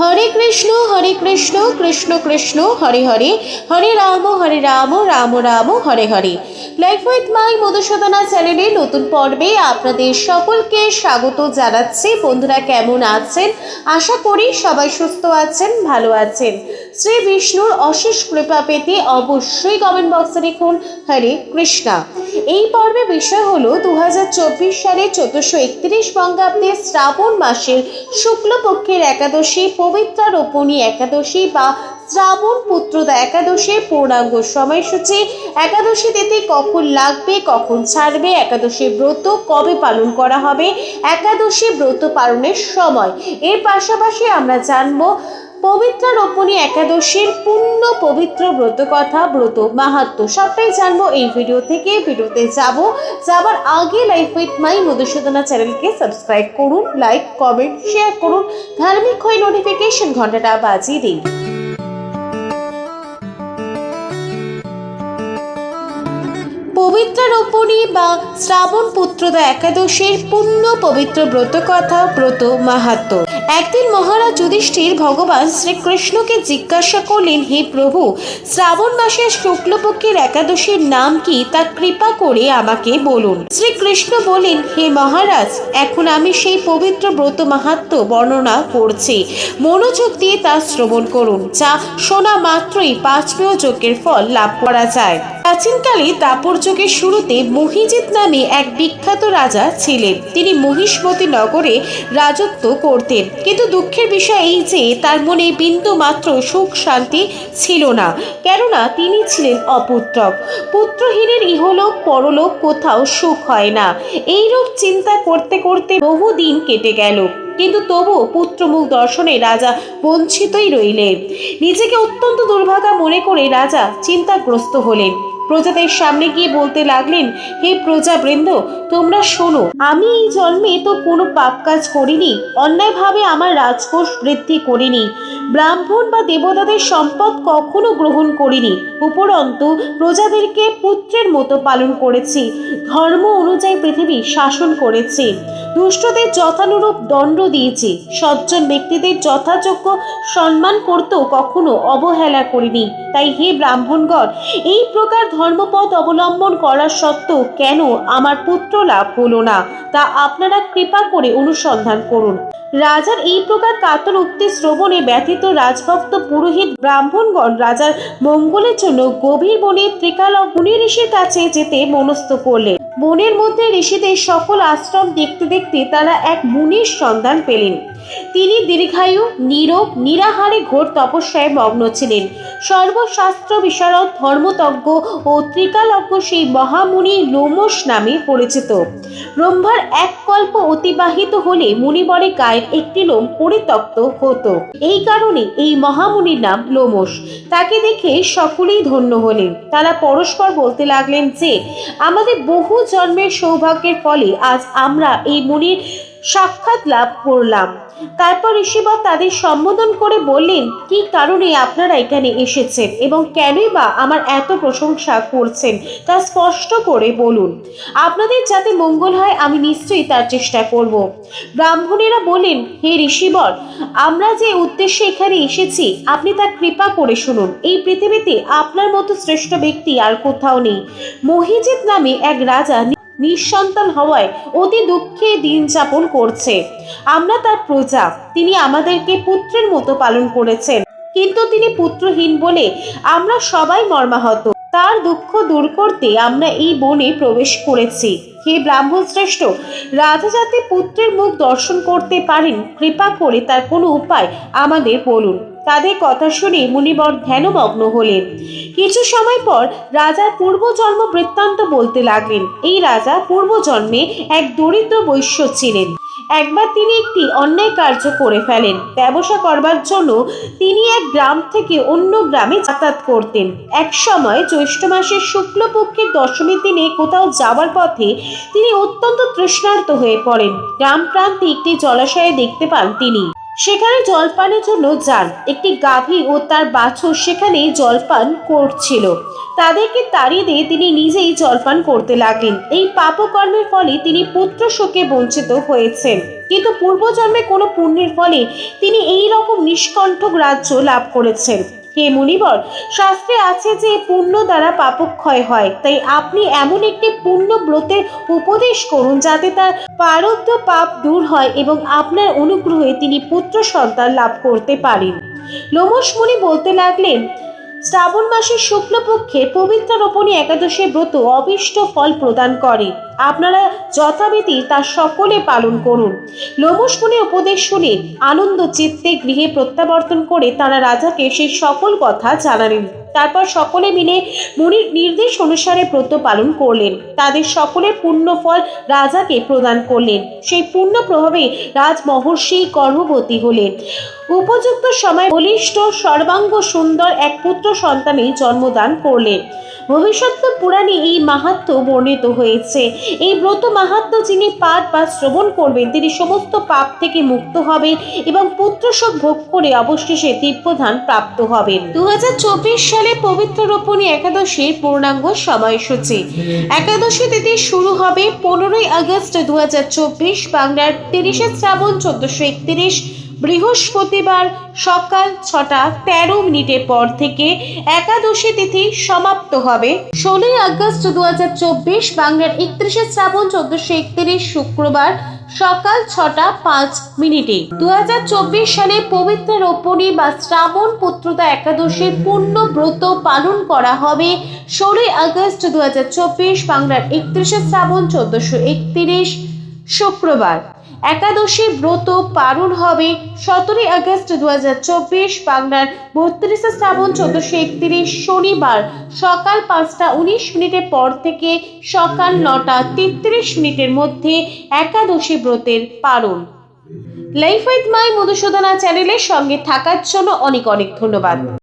Hare Krishna Hare Krishna Krishna Krishna, Hare Hare. Hare Ram Hare Ram Ram Ram, Hare Hare. Life with my Madhusudana চ্যানেলে নতুন পর্বে আপনাদের সকলকে স্বাগত জানাচ্ছি। বন্ধুরা কেমন আছেন? আশা করি সবাই সুস্থ আছেন, ভালো আছেন। শ্রী বিষ্ণুর অশেষ কৃপা পেতে অবশ্যই কমেন্ট বক্সে লিখুন, হরে কৃষ্ণা। এই পর্বে বিষয় হলো দু হাজার চব্বিশ সালে চোদ্দশো একত্রিশ বঙ্গাব্দে শ্রাবণ মাসের শুক্লপক্ষের একাদশী পবিত্র রোপণী একাদশী বা শ্রাবণ পুত্রদা একাদশীর পূর্ণাঙ্গ সময়সূচি। একাদশী তিথি কখন লাগবে, কখন ছাড়বে, একাদশী ব্রত কবে পালন করা হবে, একাদশী ব্রত পালনের সময়। এর পাশাপাশি আমরা জানব পবিত্র রোপণী একাদশীর পূর্ণ পবিত্র ব্রত কথা ব্রত মাহাত্ম, সবটাই জানব এই ভিডিও থেকে। ভিডিওতে যাব। যাবার আগে লাইফ উইথ মাই মধুসূদনা চ্যানেলকে সাবস্ক্রাইব করুন লাইক কমেন্ট শেয়ার করুন। ধার্মিক হয়ে নোটিফিকেশন ঘন্টাটা বাজিয়ে দিন। পবিত্র রোপণী বা শ্রাবণ পুত্রদা একাদশীর পূর্ণ পবিত্র ব্রত কথা ব্রত মাহাত্ম। একদিন মহারাজ যুধিষ্ঠির ভগবান শ্রীকৃষ্ণকে জিজ্ঞাসা করলেন, হে প্রভু, শ্রাবণ মাসের শুক্লপক্ষের একাদশীর নাম কি? তা কৃপা করে আমাকে বলুন। শ্রীকৃষ্ণ বলেন হে মহারাজ, এখন আমি সেই পবিত্র ব্রত মাহাত্ম বর্ণনা করছি। মনোযোগ দিয়ে তা শ্রবণ করুন, যা শোনা মাত্রই পাঁচমেয় যজ্ঞের ফল লাভ করা যায়। প্রাচীনকালে দাপর যুগের শুরুতে মহিজিৎ নামে এক বিখ্যাত রাজা ছিলেন। তিনি মহিষ্মতী নগরে রাজত্ব করতেন। কিন্তু দুঃখের বিষয় এই যে, তার মনে বিন্দু মাত্র সুখ শান্তি ছিল না। কেননা তিনি ছিলেন অপুত্রক। পুত্রহীনের ইহলোক পরলোক কোথাও সুখ হয় না। এইরূপ চিন্তা করতে করতে বহুদিন কেটে গেল। কিন্তু তবু পুত্রমুখ দর্শনে রাজা বঞ্চিতই রইলেন। নিজেকে অত্যন্ত দুর্ভাগা মনে করে রাজা চিন্তাগ্রস্ত হলেন। প্রজাদের সামনে গিয়ে বলতে লাগলেন, হে প্রজাবৃন্দ, তোমরা শোনো, আমি এই জন্মে তো কোনো পাপ কাজ করিনি, অন্যায়ভাবে আমার রাজকোষ বৃদ্ধি করিনি। ব্রাহ্মণ বা দেবতাদের সম্পদ কখনো গ্রহণ করিনি। উপরন্তু, প্রজাদেরকে পুত্রের মতো পালন করেছি। ধর্ম অনুযায়ী পৃথিবী শাসন করেছি। দুষ্টদের যথানুরূপ দণ্ড দিয়েছি। সজ্জন ব্যক্তিদের যথাযোগ্য সম্মান করতেও কখনো অবহেলা করিনি। তাই হে ব্রাহ্মণগণ, এই প্রকার ধর্মপথ অবলম্বন করার সত্ত্বেও কেন আমার পুত্র লাভ হলো না? তা আপনারা কৃপা করে অনুসন্ধান করুন। রাজার এই প্রকার কাতর উক্তি শ্রবণে ব্যথিত রাজভক্ত পুরোহিত ব্রাহ্মণগণ রাজার মঙ্গলের জন্য গভীর বনে ত্রিকালক মুনি ঋষির কাছে যেতে মনস্থ করলেন। বনের মধ্যে ঋষিদের সকল আশ্রম দেখতে দেখতে তারা এক মুনির সন্ধান পেলেন। তিনি দীর্ঘায়ু, নীরব, নিরাহারে ঘোর তপস্যায় মগ্ন ছিলেন। সর্বশাস্ত্র বিশারদ, ধর্মতজ্ঞ ও ত্রিকালজ্ঞ সেই মহামুনি লোমস নামে পরিচিত। ব্রহ্মার এক কল্প অতিবাহিত হলে মুনিবরে গায়ের একটি লোম পরিত্যক্ত হতো। এই কারণে এই মহামুনির নাম লোমস তাকে দেখে সকলেই ধন্য হলেন। তারা পরস্পর বলতে লাগলেন যে, আমাদের বহু জন্মের সৌভাগ্যের ফলে আজ আমরা এই মুনির সাক্ষাৎ লাভ করলাম। তারপর ঋষিবর তাদের সম্বোধন করে বললেন, কি কারণে আপনারা এখানে এসেছেন এবং কেনই বা আমার এত প্রশংসা করছেন তা স্পষ্ট করে বলুন। আপনাদের যাতে মঙ্গল হয়, আমি নিশ্চয়ই তার চেষ্টা করব। ব্রাহ্মণেরা বলেন হে ঋষিবর, আমরা যে উদ্দেশ্যে এখানে এসেছি, আপনি তা কৃপা করে শুনুন। এই পৃথিবীতে আপনার মতো শ্রেষ্ঠ ব্যক্তি আর কোথাও নেই। মহিজিৎ নামে এক রাজা নিঃসন্তান হওয়ায় অতি দুঃখে দিন যাপন করছে। আমরা তার প্রজা, তিনি আমাদেরকে পুত্রের মতো পালন করেছেন। কিন্তু তিনি পুত্রহীন বলে আমরা সবাই মর্মাহত। তার দুঃখ দূর করতে আমরা এই বনে প্রবেশ করেছি। হে ব্রাহ্মণ শ্রেষ্ঠ রাধা যাতে পুত্রের মুখ দর্শন করতে পারেন, কৃপা করে তার কোনো উপায় আমাদের বলুন। তাদের কথা শুনে মুনিবর ধ্যানমগ্ন হলেন। কিছু সময় পর রাজার পূর্বজন্ম বৃত্তান্ত বলতে লাগলেন, এই রাজা পূর্বজন্মে এক দরিদ্র বৈশ্য ছিলেন। একবার তিনি একটি অন্যায় কার্য করে ফেলেন। ব্যবসা করবার জন্য তিনি এক গ্রাম থেকে অন্য গ্রামে যাতায়াত করতেন। এক সময় জ্যৈষ্ঠ মাসের শুক্লপক্ষের দশমীর দিনে কোথাও যাওয়ার পথে তিনি অত্যন্ত তৃষ্ণার্ত হয়ে পড়েন। গ্রাম প্রান্তে একটি জলাশয়ে দেখতে পান তিনি। সেখানে জলপানের জন্য যান। একটি গাভী ও তার বাছুর সেখানে জলপান করছিল। তাদেরকে তাড়িয়ে দিয়ে তিনি নিজেই জলপান করতে লাগলেন। এই পাপকর্মের ফলে তিনি পুত্র শোকে বঞ্চিত হয়েছেন। কিন্তু পূর্বজন্মে কোনো পুণ্যের ফলে তিনি এই রকম নিষ্কণ্ঠক রাজ্য লাভ করেছেন। হে মুনিবর, শাস্ত্রে আছে যে পুণ্য দ্বারা পাপক্ষয় হয়। তাই আপনি এমন একটি পুণ্য ব্রতের উপদেশ করুন যাতে তার পারব্ধ পাপ দূর হয় এবং আপনার অনুগ্রহে তিনি পুত্র সন্তান লাভ করতে পারেন। লোমস মুনি বলতে লাগলেন, শ্রাবণ মাসের শুক্লপক্ষে পবিত্র রোপণী একাদশী ব্রত অবিষ্ট ফল প্রদান করে। আপনারা যথাবিধি তা সকলে পালন করুন। লোমস মুনির উপদেশ শুনে আনন্দ চিত্তে গৃহে প্রত্যাবর্তন করে তারা রাজাকে সেই সকল কথা জানালেন। তারপর সকলে মিলে মুনির নির্দেশ অনুসারে ব্রত পালন করলেন। তাদের সকলের পুণ্য ফল রাজাকে প্রদান করলেন। সেই পুণ্য প্রভাবে রাজ মহর্ষি গর্ভবতী হলেন। উপযুক্ত সময় বলিষ্ঠ, সর্বাঙ্গ, সুন্দর এক পুত্র সন্তানে জন্মদান করলেন। ভবিষ্যৎ পুরাণে এই মাহাত্ম বর্ণিত হয়েছে। এই ব্রত মাহাত্ম যিনি পাঠ বা শ্রবণ করবেন, তিনি সমস্ত পাপ থেকে মুক্ত হবেন এবং পুত্রশোক ভোগ করে অবশেষে দিব্যধান প্রাপ্ত হবেন। দু হাজার চব্বিশ সালে পবিত্র রোপণী একাদশীর পূর্ণাঙ্গ সময়সূচি। একাদশী তিথি শুরু হবে পনেরোই আগস্ট দু হাজার চব্বিশ, বাংলার তিরিশে শ্রাবণ চোদ্দশো একত্রিশ বৃহস্পতিবার সকাল ছটা তেরো মিনিটের পর থেকে একাদশী তিথি সমাপ্ত হবে। ষোলোই আগস্ট দু হাজার চব্বিশ বাংলার একত্রিশে শ্রাবণ চোদ্দশো একত্রিশ শুক্রবার সকাল ছটা পাঁচ মিনিটে। দু হাজার চব্বিশ সালে পবিত্র রোপণী বা শ্রাবণ পুত্রতা একাদশীর পূর্ণ ব্রত পালন করা হবে। ষোলোই আগস্ট দু হাজার চব্বিশ বাংলার একত্রিশে শ্রাবণ চোদ্দশো একত্রিশ শুক্রবার। একাদশী ব্রত পালন হবে সতেরোই আগস্ট দু হাজার চব্বিশ বাংলার বত্রিশে শ্রাবণ চোদ্দশো একত্রিশ শনিবার সকাল পাঁচটা উনিশ মিনিটের পর থেকে সকাল নটা তেত্রিশ মিনিটের মধ্যে একাদশী ব্রতের পালন। লাইফ উইথ মাই মধুসূদনা চ্যানেলের সঙ্গে থাকার জন্য অনেক অনেক ধন্যবাদ।